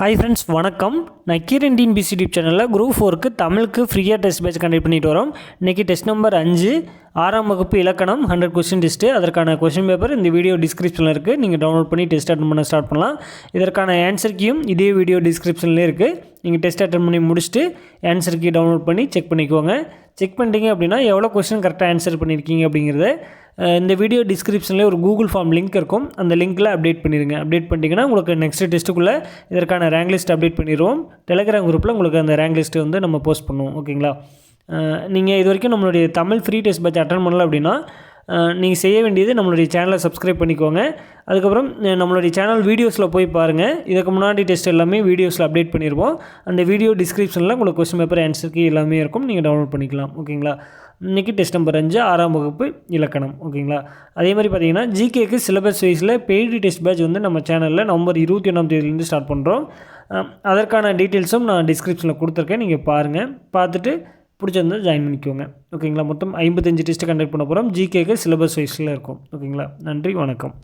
Hi friends வணக்கம். நான் கீரன் டீன் பிசி யூடியூப் சேனலில் குரூப் ஃபோருக்கு தமிழுக்கு ஃப்ரீயாக டெஸ்ட் பேட்ச் கண்டக்ட் பண்ணிட்டு வரோம். இன்றைக்கி டெஸ்ட் நம்பர் அஞ்சு. ஆறாம் வகுப்பு இலக்கணம் ஹண்ட்ரட் கொஸ்டின் டெஸ்ட்டு அதற்கான கொஸ்டின் பேப்பர் இந்த வீடியோ டிஸ்கிரிப்ஷனில் இருக்குது நீங்கள் டவுன்லோட் பண்ணி டெஸ்ட் அட்டன் பண்ண ஸ்டார்ட் பண்ணலாம். இதற்கான ஆன்சர் கீயும் இதே வீடியோ டிஸ்கிரிப்ஷன்லேயே இருக்குது நீங்கள் டெஸ்ட் அட்டன் பண்ணி முடிச்சுட்டு ஆன்சர் கீ டவுன்லோட் பண்ணி செக் பண்ணிக்கோங்க. செக் பண்ணிட்டீங்க அப்படின்னா எவ்வளோ கொஸ்டின் கரெக்டாக ஆன்சர் பண்ணியிருக்கீங்க அப்படிங்கிறத இந்த வீடியோ டிஸ்கிரிப்ஷனில் ஒரு கூகுள் ஃபார்ம் லிங்க் இருக்கும். அந்த லிங்க்கில் அப்டேட் பண்ணிடுங்க அப்டேட் பண்ணிட்டீங்கன்னா உங்களுக்கு நெக்ஸ்ட் டெஸ்ட்டுக்குள்ளே இதற்கான ரேங்க் லிஸ்ட் அப்டேட் பண்ணிடுவோம். டெலகிராம் குரூப்பில் உங்களுக்கு அந்த ரேங்க் லிஸ்ட்டு வந்து நம்ம போஸ்ட் பண்ணுவோம். ஓகேங்களா நீங்கள் இது வரைக்கும் நம்மளுடைய Tamil free test batch attend பண்ணல அப்படின்னா நீங்கள் செய்ய வேண்டியது நம்மளுடைய சேனலை சப்ஸ்கிரைப் பண்ணிக்கோங்க. அதுக்கப்புறம் நம்மளுடைய சேனல் வீடியோஸில் போய் பாருங்கள் இதுக்கு முன்னாடி டெஸ்ட் எல்லாமே வீடியோஸில் அப்டேட் பண்ணியிருப்போம் அந்த வீடியோ டிஸ்கிரிப்ஷனில் உங்களுக்கு கொஸ்டின் பேப்பர் ஆன்சருக்கு எல்லாமே இருக்கும். நீங்கள் டவுன்லோட் பண்ணிக்கலாம். ஓகேங்களா? இன்றைக்கி டெஸ்ட் நம்பர் அஞ்சு ஆறாம் வகுப்பு இலக்கணம். ஓகேங்களா? அதே மாதிரி பார்த்தீங்கன்னா ஜிகேக்கு சிலபஸ் வைஸில் பெய்டு டெஸ்ட் பேட்ச் வந்து நம்ம சேனலில் நவம்பர் இருபத்தி ஒன்றாம் தேதியிலேருந்து ஸ்டார்ட் பண்ணுறோம் அதற்கான டீட்டெயில்ஸும் நான் டிஸ்கிரிப்ஷனில் கொடுத்துருக்கேன். நீங்கள் பாருங்கள் பார்த்துட்டு பிடிச்சிருந்தா ஜாயின் பண்ணிக்கோங்க. ஓகேங்களா மொத்தம் ஐம்பத்தஞ்சு டெஸ்ட்டு கண்டக்ட் பண்ண போகிறோம் ஜிகேக்கு சிலபஸ் வைஸில் இருக்கும். ஓகேங்களா நன்றி வணக்கம்.